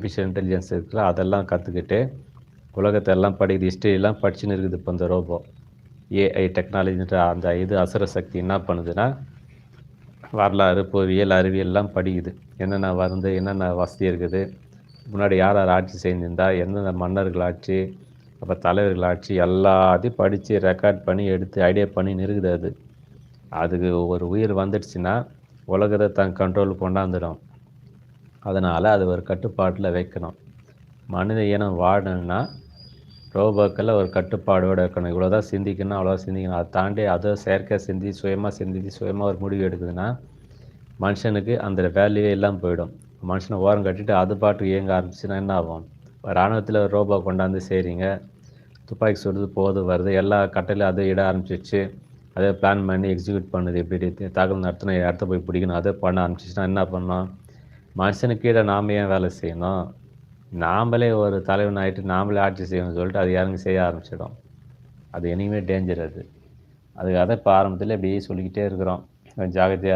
Artificial intelligence இருக்குல்ல அதெல்லாம் கற்றுக்கிட்டு உலகத்தை எல்லாம் படிக்குது ஹிஸ்ட்ரியெல்லாம் படிச்சுன்னு இருக்குது இப்போ இந்த ரோபோ ஏஐ டெக்னாலஜின்ற அந்த இது அசுர சக்தி என்ன பண்ணுதுன்னா வரலாறு பொறியியல் அறிவியல்லாம் படிக்குது. என்னென்ன வந்து என்னென்ன வசதி இருக்குது முன்னாடி யார் யார் ஆட்சி செஞ்சிருந்தா எந்தெந்த மன்னர்கள் ஆட்சி அப்போ தலைவர்கள் ஆட்சி எல்லாத்தையும் படித்து ரெக்கார்ட் பண்ணி எடுத்து ஐடியா பண்ணி இருக்குது அது. அதுக்கு ஒரு உயிர் வந்துடுச்சுன்னா உலகத்தை தன் கண்ட்ரோல் கொண்டாந்துடும். அதனால் அது ஒரு கட்டுப்பாட்டில் வைக்கணும். மனித இனம் வாழணும்னா ரோபோக்களில் ஒரு கட்டுப்பாடோடு இருக்கணும். இவ்வளோ தான் சிந்திக்கணும் அவ்வளோ சிந்திக்கணும். அதை தாண்டி அதை செயற்கை சிந்தி சுயமாக சிந்தித்து சுயமாக ஒரு முடிவு எடுக்குதுன்னா மனுஷனுக்கு அந்த வேல்யூவே இல்லாமல் போயிடும். மனுஷனை ஓரம் கட்டிட்டு அது பாட்டுக்கு இயங்க ஆரம்பிச்சுன்னா என்ன ஆகும்? இராணுவத்தில் ஒரு ரோபோ கொண்டாந்து செய்கிறீங்க துப்பாக்கி சுடுறது போது வருது. எல்லா கட்டையிலும் அதை இட ஆரம்பிச்சிச்சு அதை பிளான் பண்ணி எக்ஸிக்யூட் பண்ணுது. எப்படி தாக்கல் நடத்தின இடத்த போய் பிடிக்கணும். அதை பண்ண ஆரம்பிச்சிச்சுன்னா என்ன பண்ணோம் மனுஷனுக்கு கீழே நாம் ஏன் வேலை செய்யணும்? நாமளே ஒரு தலைவன் ஆகிட்டு நாமளே ஆட்சி செய்யணும்னு சொல்லிட்டு அது யாருங்க செய்ய ஆரம்பிச்சிடும். அது இனிமேல் டேஞ்சர் அது. அதுக்காக இப்போ ஆரம்பத்தில் இப்படியே சொல்லிக்கிட்டே இருக்கிறோம். ஜாகிரதையாக